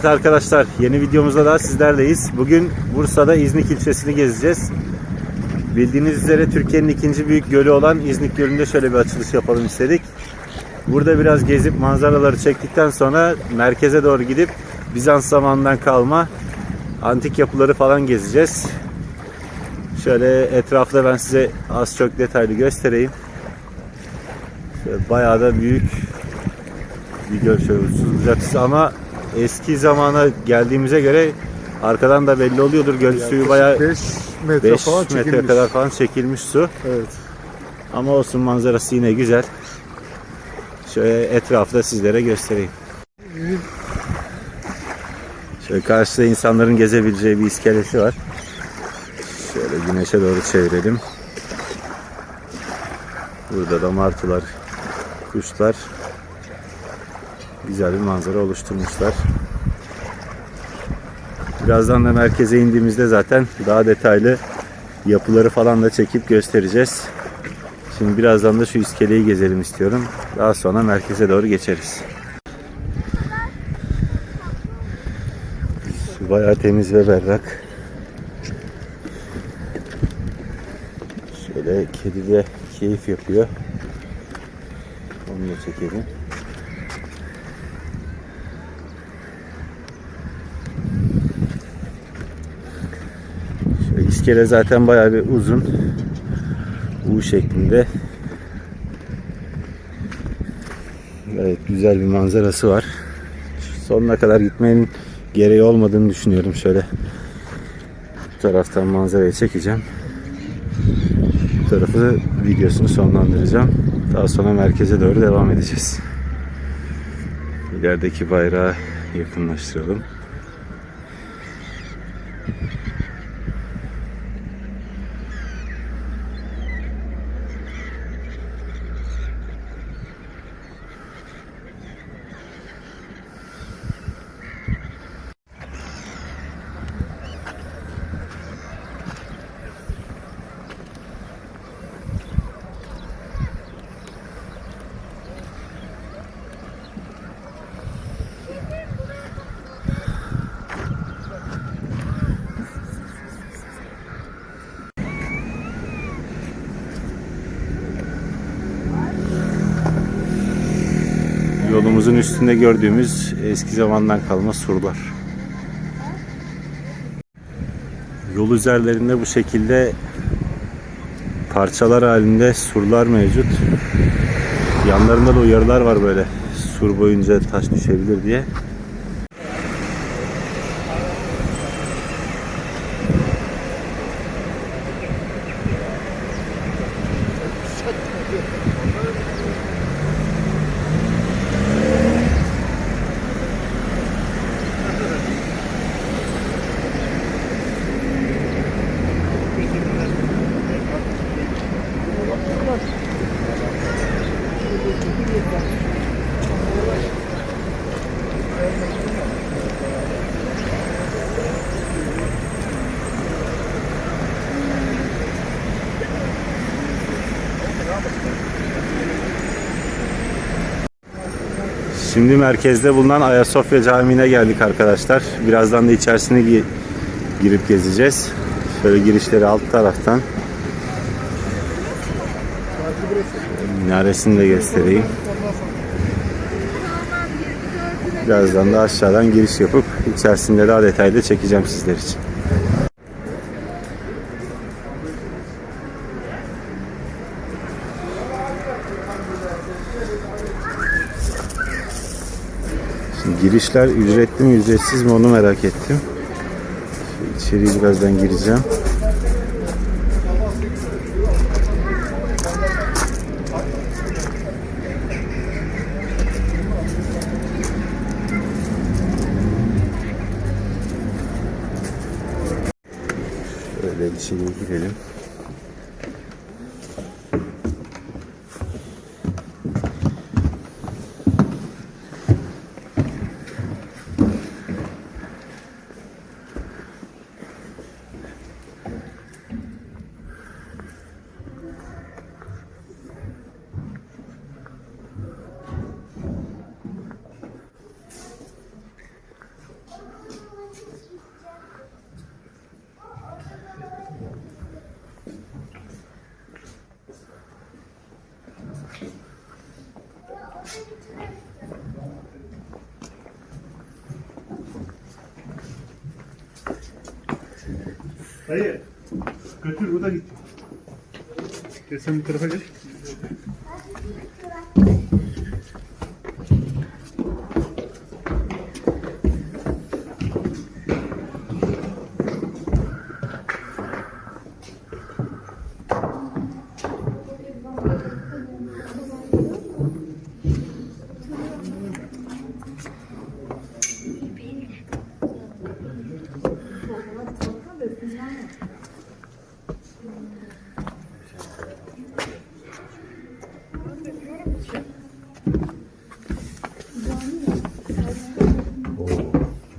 Evet arkadaşlar yeni videomuzda da sizlerleyiz. Bugün Bursa'da İznik ilçesini gezeceğiz. Bildiğiniz üzere Türkiye'nin ikinci büyük gölü olan İznik Gölü'nde şöyle bir açılış yapalım istedik. Burada biraz gezip manzaraları çektikten sonra merkeze doğru gidip Bizans zamanından kalma antik yapıları falan gezeceğiz. Şöyle etrafta ben size az çok detaylı göstereyim. Şöyle bayağı da büyük bir göl şöyle ama eski zamana geldiğimize göre arkadan da belli oluyordur göl suyu bayağı 5 metre 5 falan metre çekilmiş. kadar falan çekilmiş su. Evet. Ama olsun manzarası yine güzel. Şöyle etrafta sizlere göstereyim. Şöyle karşıda insanların gezebileceği bir iskelesi var. Şöyle güneşe doğru çevirelim. Burada da martılar, kuşlar güzel bir manzara oluşturmuşlar. Birazdan da merkeze indiğimizde zaten daha detaylı yapıları falan da çekip göstereceğiz. Şimdi birazdan da şu iskeleyi gezelim istiyorum. Daha sonra merkeze doğru geçeriz. Su bayağı temiz ve berrak. Şöyle kedi de keyif yapıyor. Onu da çekelim. Şöyle iskele zaten bayağı bir uzun. U şeklinde. Evet güzel bir manzarası var. Sonuna kadar gitmenin gereği olmadığını düşünüyorum. Şöyle bu taraftan manzarayı çekeceğim. Bu tarafı videosunu sonlandıracağım. Daha sonra merkeze doğru devam edeceğiz. İlerideki bayrağı yakınlaştıralım. Yolumuzun üstünde gördüğümüz eski zamandan kalma surlar. Yol üzerlerinde bu şekilde parçalar halinde surlar mevcut. Yanlarında da uyarılar var böyle. Sur boyunca taş düşebilir diye. Şimdi merkezde bulunan Ayasofya Camii'ne geldik arkadaşlar. Birazdan da içerisine gi- girip gezeceğiz. Şöyle girişleri alt taraftan. Minaresini de göstereyim. Birazdan da aşağıdan giriş yapıp içerisinde daha detaylı çekeceğim sizler için. Şimdi girişler ücretli mi ücretsiz mi onu merak ettim. İçeriye birazdan gireceğim. Şöyle içeriye girelim. Dayı götür bu da git. Sen bu tarafa geç.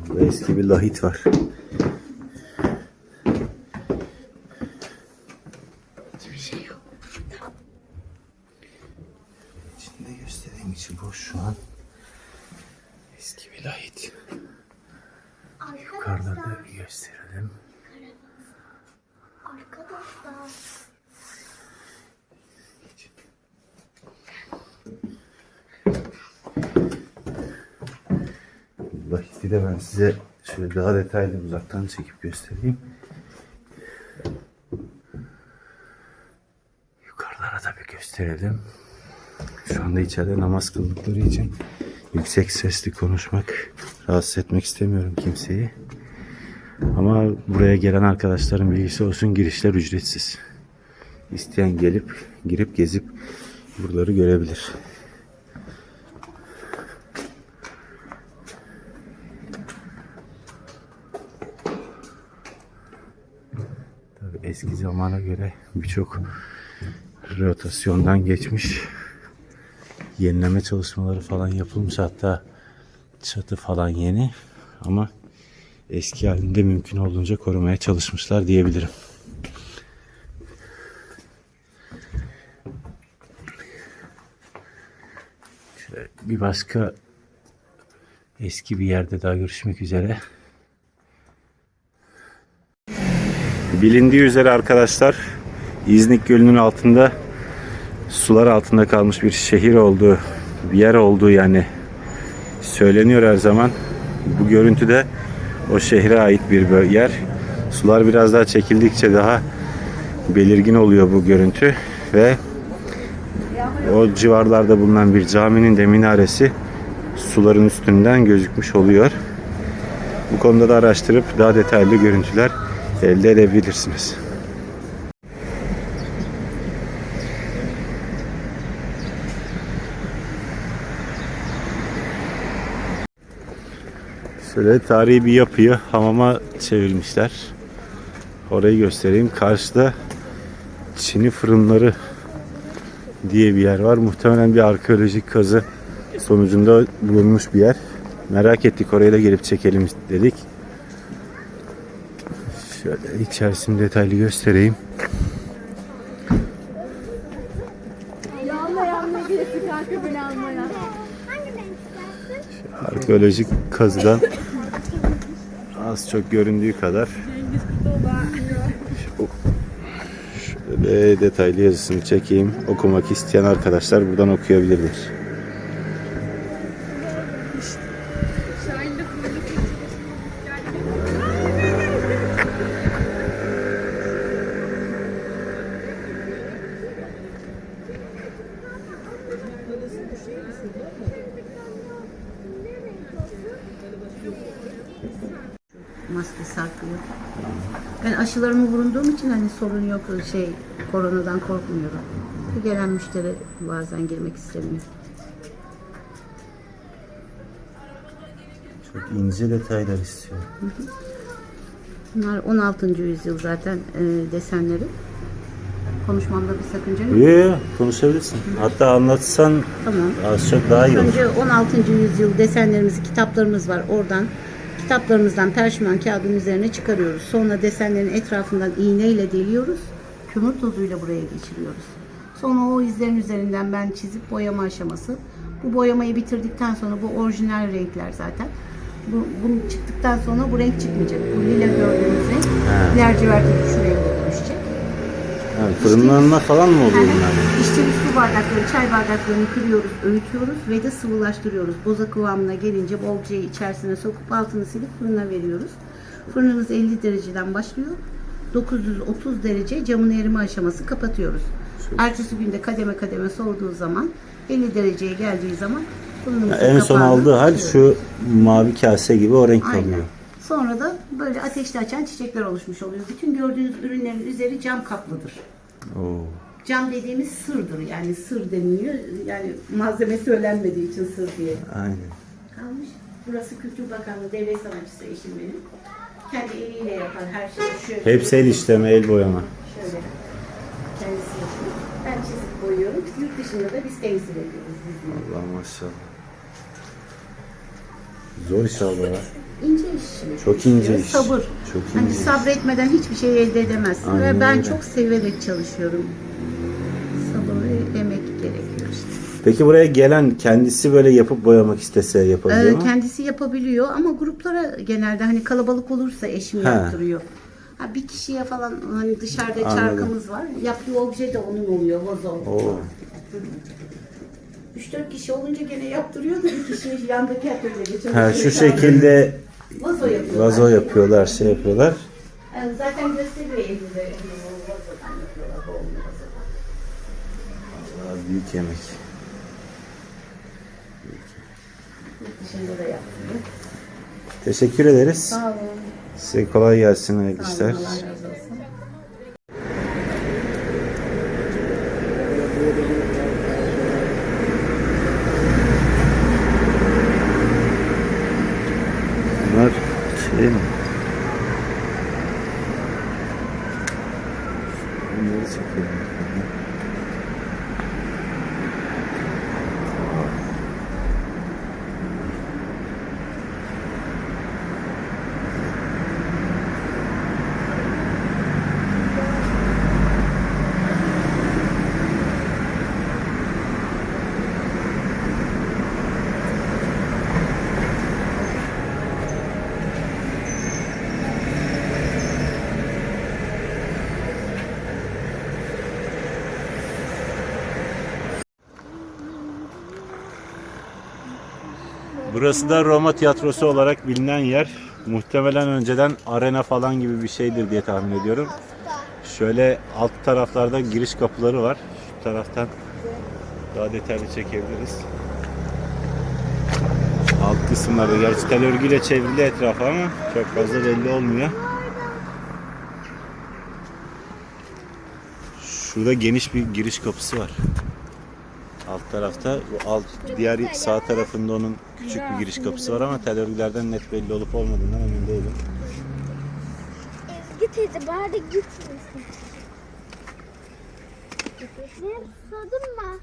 Burada eski bir lahit var. İçinde göstereyim içi boş şu an. Eski bir lahit. Yukarılarda bir gösterelim. Arkadaşlar. Lahit'i de ben size şöyle daha detaylı uzaktan çekip göstereyim. Yukarılara da bir gösterelim. Şu anda içeride namaz kıldıkları için yüksek sesli konuşmak, rahatsız etmek istemiyorum kimseyi. Ama buraya gelen arkadaşların bilgisi olsun girişler ücretsiz. İsteyen gelip girip gezip buraları görebilir. Eski zamana göre birçok rotasyondan geçmiş. Yenileme çalışmaları falan yapılmış hatta çatı falan yeni ama eski halinde mümkün olduğunca korumaya çalışmışlar diyebilirim. Bir başka eski bir yerde daha görüşmek üzere. Bilindiği üzere arkadaşlar İznik Gölü'nün altında sular altında kalmış bir şehir olduğu bir yer olduğu yani söyleniyor her zaman. Bu görüntü de o şehre ait bir yer. Sular biraz daha çekildikçe daha belirgin oluyor bu görüntü ve o civarlarda bulunan bir caminin de minaresi suların üstünden gözükmüş oluyor. Bu konuda da araştırıp daha detaylı görüntüler elde edebilirsiniz. Şöyle tarihi bir yapıyı hamama çevirmişler. Orayı göstereyim. Karşıda Çin'i fırınları diye bir yer var. Muhtemelen bir arkeolojik kazı sonucunda bulunmuş bir yer. Merak ettik oraya da gelip çekelim dedik. Şöyle içerisini detaylı göstereyim. Arkeolojik kazıdan az çok göründüğü kadar şöyle detaylı yazısını çekeyim. Okumak isteyen arkadaşlar buradan okuyabilirler. Aşılarımı vurunduğum için hani sorun yok şey koronadan korkmuyorum. Gelen müşteri bazen girmek istemiyor. Çok ince detaylar istiyor. Bunlar 16. yüzyıl zaten e, desenleri. Konuşmamda bir sakınca yok. Yo, konuşabilirsin. Hatta anlatsan Tamam. az çok daha iyi olur. Önce 16. yüzyıl desenlerimiz, kitaplarımız var. Oradan kitaplarımızdan perşemben kağıdın üzerine çıkarıyoruz. Sonra desenlerin etrafından iğneyle deliyoruz. Kömür tozuyla buraya geçiriyoruz. Sonra o izlerin üzerinden ben çizip boyama aşaması. Bu boyamayı bitirdikten sonra bu orijinal renkler zaten. Bu, bunu çıktıktan sonra bu renk çıkmayacak. Bu lila gördüğünüz renk lacivert şu dönüşecek. Ha, fırınlanma falan mı oluyor bunlar? İşte bir su bardakları, çay bardaklarını kırıyoruz, öğütüyoruz ve de sıvılaştırıyoruz. Boza kıvamına gelince bolcayı içerisine sokup altını silip fırına veriyoruz. Fırınımız 50 dereceden başlıyor. 930 derece camın erime aşaması kapatıyoruz. Ertesi günde kademe kademe soğuduğu zaman 50 dereceye geldiği zaman fırınımızın En son kapağını aldığı hal şu mavi kase gibi o renk Aynen. oluyor. Sonra da böyle ateşli açan çiçekler oluşmuş oluyor. Bütün gördüğünüz ürünlerin üzeri cam kaplıdır. Oo. Cam dediğimiz sırdır. Yani sır deniliyor. Yani malzeme söylenmediği için sır diye Aynen. kalmış. Burası Kültür Bakanlığı devlet sanatçısı eşim benim. Kendi eliyle yapar her şeyi. Şöyle Hepsi el işleme, el boyama. Şöyle kendisi yapıyor. Ben çizip boyuyorum. Yurt dışında da biz temsil ediyoruz. Biz Allah maşallah. Zor iş abla ya. İnce iş. Çok ince iş. Sabır. Çok Hani ince iş. sabretmeden hiçbir şey elde edemezsin. Aynen ve ben öyle. çok severek çalışıyorum. Sabır ve emek gerekiyor işte. Peki buraya gelen kendisi böyle yapıp boyamak istese yapabiliyor Ee, mu? kendisi yapabiliyor ama gruplara genelde hani kalabalık olursa eşim Ha. yaptırıyor. Ha, bir kişiye falan hani dışarıda Anladım. çarkımız var. Yaptığı obje de onun oluyor vazo. Oo. 3-4 kişi olunca gene yaptırıyor da bir kişi yandaki atölyede çalışıyor. Ha şu şekilde vazo yapıyorlar. vazo yapıyorlar, şey yapıyorlar. Yani zaten gösteriyor o vazodan yapıyorlar, boğumlu vazodan. Aa, büyük yemek. Yurt dışında da. Teşekkür ederiz. Sağ olun. Size kolay gelsin hayırlı işler. Allah razı olsun. 你也是可以。Burası da Roma tiyatrosu olarak bilinen yer. Muhtemelen önceden arena falan gibi bir şeydir diye tahmin ediyorum. Şöyle alt taraflarda giriş kapıları var. Şu taraftan daha detaylı çekebiliriz. Alt kısımlarda gerçi tel örgüyle çevrili etrafı ama çok fazla belli olmuyor. Şurada geniş bir giriş kapısı var. Alt tarafta bu alt diğer sağ tarafında onun küçük bir giriş kapısı var ama tel örgülerden net belli olup olmadığından emin değilim. Ezgi teyze bari gitmesin. Ne susadın mı?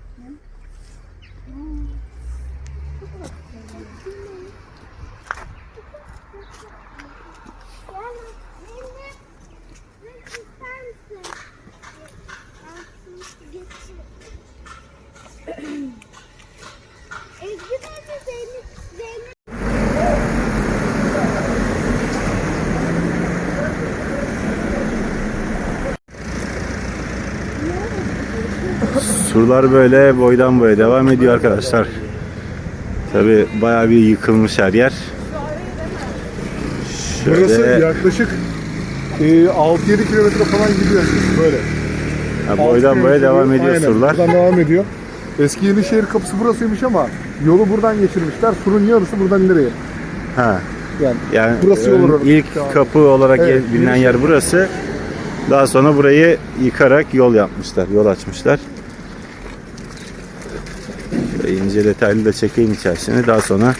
Ezgi teyze Zeynep, Zeynep Surlar böyle boydan boya devam ediyor arkadaşlar. Tabi bayağı bir yıkılmış her yer. Şöyle Burası yaklaşık e, 6-7 kilometre falan gidiyor böyle. 6 boydan boya devam ediyor Aynen, surlar. Buradan devam ediyor. Eski Yenişehir kapısı burasıymış ama yolu buradan geçirmişler. Surun yarısı buradan ileriye. Ha. Yani, Yani Burası yol olarak ilk kapı olarak Evet, bilinen yer burası. Daha sonra burayı yıkarak yol yapmışlar, yol açmışlar. Şöyle ince detaylı da çekeyim içerisini. Daha sonra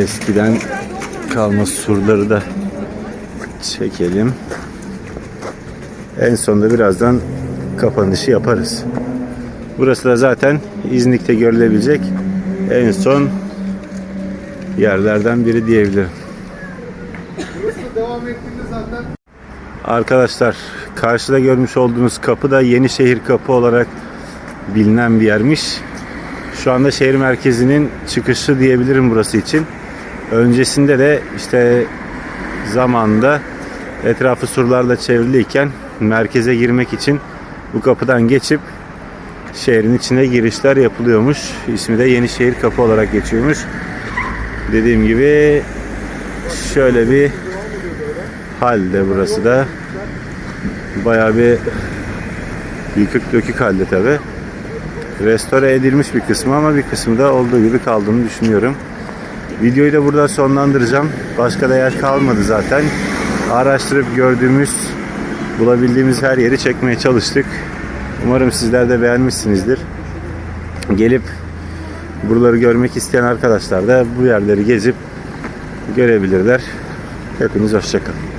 eskiden kalma surları da çekelim. En sonunda birazdan kapanışı yaparız. Burası da zaten İznik'te görülebilecek en son yerlerden biri diyebilirim. Arkadaşlar karşıda görmüş olduğunuz kapı da Yenişehir Kapı olarak bilinen bir yermiş. Şu anda şehir merkezinin çıkışı diyebilirim burası için. Öncesinde de işte zamanda etrafı surlarla çevriliyken merkeze girmek için bu kapıdan geçip şehrin içine girişler yapılıyormuş. İsmi de Yenişehir Kapı olarak geçiyormuş. Dediğim gibi şöyle bir halde burası da bayağı bir yıkık dökük halde tabi. Restore edilmiş bir kısmı ama bir kısmı da olduğu gibi kaldığını düşünüyorum. Videoyu da burada sonlandıracağım. Başka da yer kalmadı zaten. Araştırıp gördüğümüz, bulabildiğimiz her yeri çekmeye çalıştık. Umarım sizler de beğenmişsinizdir. Gelip buraları görmek isteyen arkadaşlar da bu yerleri gezip görebilirler. Hepiniz hoşçakalın.